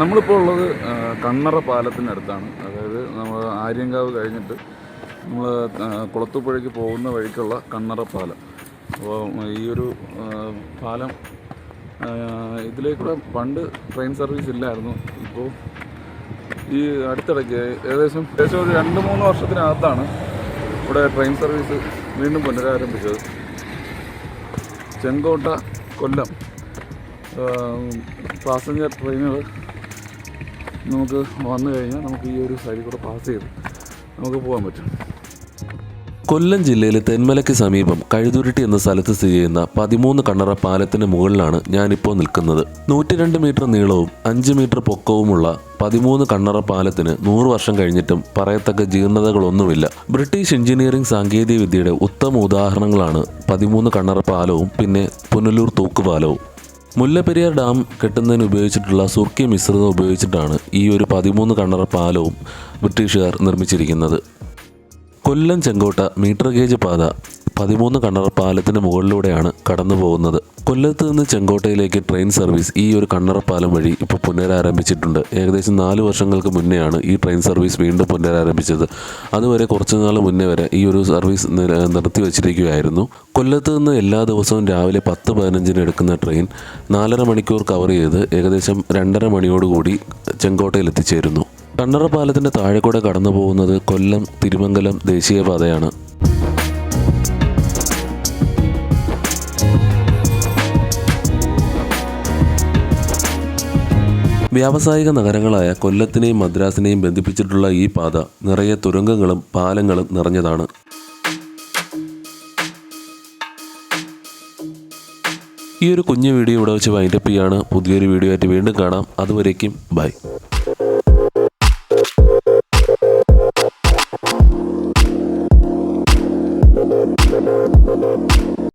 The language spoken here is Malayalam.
നമ്മളിപ്പോൾ ഉള്ളത് കണ്ണറ പാലത്തിനടുത്താണ് അതായത് നമ്മൾ ആര്യങ്കാവ് കഴിഞ്ഞിട്ട് നമ്മൾ കുളത്തുപുഴയ്ക്ക് പോകുന്ന വഴിക്കുള്ള കണ്ണറ പാലം. അപ്പോൾ ഈ ഒരു പാലം ഇതിലേക്കൂടെ പണ്ട് ട്രെയിൻ സർവീസ് ഇല്ലായിരുന്നു. ഇപ്പോൾ ഈ അടുത്തിടയ്ക്ക് ഏകദേശം ഏകദേശം ഒരു രണ്ട് മൂന്ന് വർഷത്തിനകത്താണ് ഇവിടെ ട്രെയിൻ സർവീസ് വീണ്ടും പുനരാരംഭിച്ചത്. ചെങ്കോട്ട കൊല്ലം പാസഞ്ചർ ട്രെയിനുകൾ നമുക്ക് വന്നു കഴിഞ്ഞാൽ നമുക്ക് ഈ ഒരു സൈഡിൽ കൂടെ പാസ് ചെയ്ത് നമുക്ക് പോകാൻ പറ്റും. കൊല്ലം ജില്ലയിലെ തെന്മലയ്ക്ക് സമീപം കഴുതുരുട്ടി എന്ന സ്ഥലത്ത് സ്ഥിതി ചെയ്യുന്ന പതിമൂന്ന് കണ്ണറ പാലത്തിന് മുകളിലാണ് ഞാനിപ്പോൾ നിൽക്കുന്നത്. നൂറ്റിരണ്ട് മീറ്റർ നീളവും അഞ്ച് മീറ്റർ പൊക്കവുമുള്ള പതിമൂന്ന് കണ്ണറ പാലത്തിന് നൂറ് വർഷം കഴിഞ്ഞിട്ടും പറയത്തക്ക ജീർണതകളൊന്നുമില്ല. ബ്രിട്ടീഷ് എഞ്ചിനീയറിംഗ് സാങ്കേതിക വിദ്യയുടെ ഉത്തമ ഉദാഹരണങ്ങളാണ് പതിമൂന്ന് കണ്ണറ പാലവും പിന്നെ പുനലൂർ തൂക്കുപാലവും. മുല്ലപ്പെരിയാർ ഡാം കെട്ടുന്നതിന് ഉപയോഗിച്ചിട്ടുള്ള സുർക്കി മിശ്രിതം ഉപയോഗിച്ചിട്ടാണ് ഈ ഒരു പതിമൂന്ന് കണ്ണറ പാലവും ബ്രിട്ടീഷുകാർ നിർമ്മിച്ചിരിക്കുന്നത്. കൊല്ലം ചെങ്കോട്ട മീറ്റർ ഗേജ് പാത പതിമൂന്ന് കണ്ണറ പാലത്തിന് മുകളിലൂടെയാണ് കടന്നു പോകുന്നത് കൊല്ലത്ത് നിന്ന് ചെങ്കോട്ടയിലേക്ക് ട്രെയിൻ സർവീസ് ഈ ഒരു കണ്ണറ പാലം വഴി ഇപ്പോൾ പുനരാരംഭിച്ചിട്ടുണ്ട്. ഏകദേശം നാല് വർഷങ്ങൾക്ക് മുന്നെയാണ് ഈ ട്രെയിൻ സർവീസ് വീണ്ടും പുനരാരംഭിച്ചത്. അതുവരെ കുറച്ച് നാൾ മുന്നേ വരെ ഈ ഒരു സർവീസ് നിര- നിർത്തി വച്ചിരിക്കുകയായിരുന്നു. കൊല്ലത്ത് നിന്ന് എല്ലാ ദിവസവും രാവിലെ പത്ത് പതിനഞ്ചിന് എടുക്കുന്ന ട്രെയിൻ നാലര മണിക്കൂർ കവർ ചെയ്ത് ഏകദേശം രണ്ടര മണിയോടുകൂടി ചെങ്കോട്ടയിൽ എത്തിച്ചേരുന്നു കണ്ണറ പാലത്തിന്റെ താഴെ കൂടെ കടന്നു പോകുന്നത് കൊല്ലം തിരുമംഗലം ദേശീയപാതയാണ്. വ്യാവസായിക നഗരങ്ങളായ കൊല്ലത്തിനെയും മദ്രാസിനെയും ബന്ധിപ്പിച്ചിട്ടുള്ള ഈ പാത നിറയെ തുരങ്കങ്ങളും പാലങ്ങളും നിറഞ്ഞതാണ്. ഈ ഒരു കുഞ്ഞു വീഡിയോ ഇവിടെ വെച്ച് വൈൻഡപ്പ് ചെയ്യാണ്. പുതിയൊരു വീഡിയോ ആയിട്ട് വീണ്ടും കാണാം. അതുവരേക്കും ബൈ